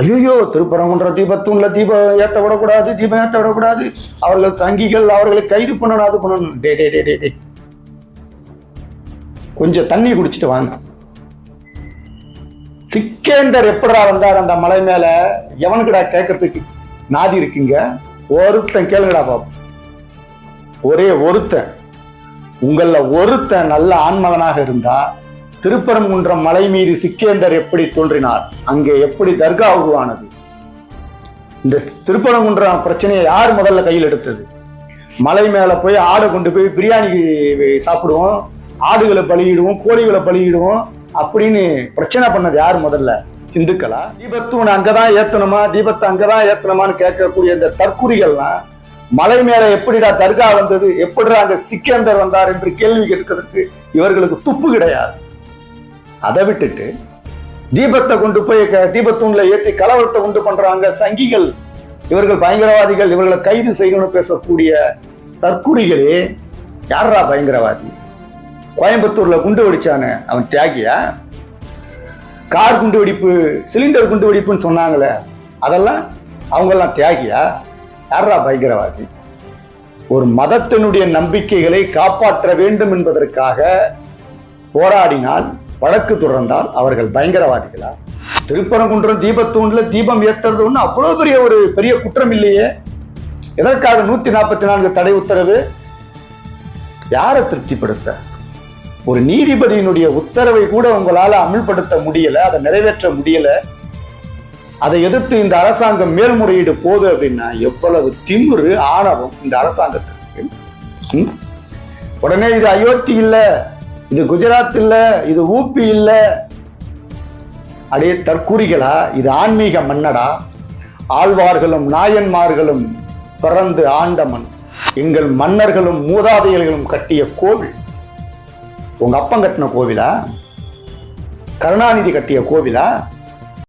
ஐயோ திருப்பரங்குன்ற தீபத்துள்ள தீபம் ஏத்த விடக்கூடாது தீபம் ஏத்த விடக்கூடாது. அவர்கள் சங்கிகள் அவர்களை கைது பண்ணணும் அது பண்ணணும். டே டே டே டே டே. கொஞ்சம் தண்ணி குடிச்சிட்டு வாங்க. சிக்கேந்தர் எப்படா வந்தார் அந்த மலை மேல? எவனுக்குடா கேட்கறதுக்கு நாதி இருக்குங்க? ஒருத்தன் கேளுங்கடா பாப்போம் ஒரே ஒருத்தன். உங்கள ஒருத்தன் நல்ல ஆண்மகனாக இருந்தா திருப்பரங்குன்றம் மலை மீது சிக்கேந்தர் எப்படி தோன்றினார்? அங்கே எப்படி தர்கா உருவானது? இந்த திருப்பரங்குன்றம் பிரச்சனையை யார் முதல்ல கையில் எடுத்தது? மலை மேல போய் ஆடை கொண்டு போய் பிரியாணி சாப்பிடுவோம் ஆடுகளை பலியிடுவோம் கோழிகளை பலியிடுவோம் அப்படின்னு பிரச்சனை பண்ணது யார் முதல்ல? இந்துக்களா? தீபத்தூண் அங்கதான் ஏத்தணுமா? தீபத்தை அங்கதான் ஏத்தணுமான்னு கேட்கக்கூடிய இந்த தற்குறிகள்லாம் மலை மேல எப்படிடா தர்கா வந்தது? எப்படிடா அங்க சிக்கந்தர் வந்தார் என்று கேள்வி கேட்கிறதுக்கு இவர்களுக்கு துப்பு கிடையாது. அதை விட்டுட்டு தீபத்தை கொண்டு போய் தீபத்தூண்ல ஏற்றி கலவரத்தை கொண்டு பண்றாங்க சங்கிகள். இவர்கள் பயங்கரவாதிகள் இவர்களை கைது செய்யணும்னு பேசக்கூடிய தற்குறிகளே யாரா பயங்கரவாதி? கோயம்புத்தூர்ல குண்டு வெடிச்சானே அவன் தியாகியா? கார் குண்டு வெடிப்பு சிலிண்டர் குண்டு வெடிப்புன்னு சொன்னாங்களே அதெல்லாம் அவங்கெல்லாம் தியாகியா? யாரா பயங்கரவாதி? ஒரு மதத்தினுடைய நம்பிக்கைகளை காப்பாற்ற வேண்டும் என்பதற்காக போராடினால் வழக்கு தொடர்ந்தால் அவர்கள் பயங்கரவாதிகளா? திருப்பரங்குன்றம் தீபத்தூண்ல தீபம் ஏத்துறது ஒண்ணு அவ்வளவு பெரிய ஒரு பெரிய குற்றம் இல்லையே? எதற்காக நூத்தி நாற்பத்தி நான்கு தடை உத்தரவு? யாரை திருப்திப்படுத்த? ஒரு நீதிபதியினுடைய உத்தரவை கூட உங்களால அமல்படுத்த முடியல அதை நிறைவேற்ற முடியல. அதை எதிர்த்து இந்த அரசாங்கம் மேல்முறையீடு போகுது அப்படின்னா எவ்வளவு திமுரு ஆணவம் இந்த அரசாங்கத்திற்கு உடனே இது அயோத்தி இல்லை. இது குஜராத் இல்ல இது ஊபி இல்ல. அடே தற்கூறிகளா? இது ஆன்மீக மன்னடா? ஆழ்வார்களும் நாயன்மார்களும் பிறந்து ஆண்ட மண். எங்கள் மன்னர்களும் மூதாதையர்களும் கட்டிய கோவில். உங்க அப்பன் கட்டின கோவிலா? கருணாநிதி கட்டிய கோவிலா?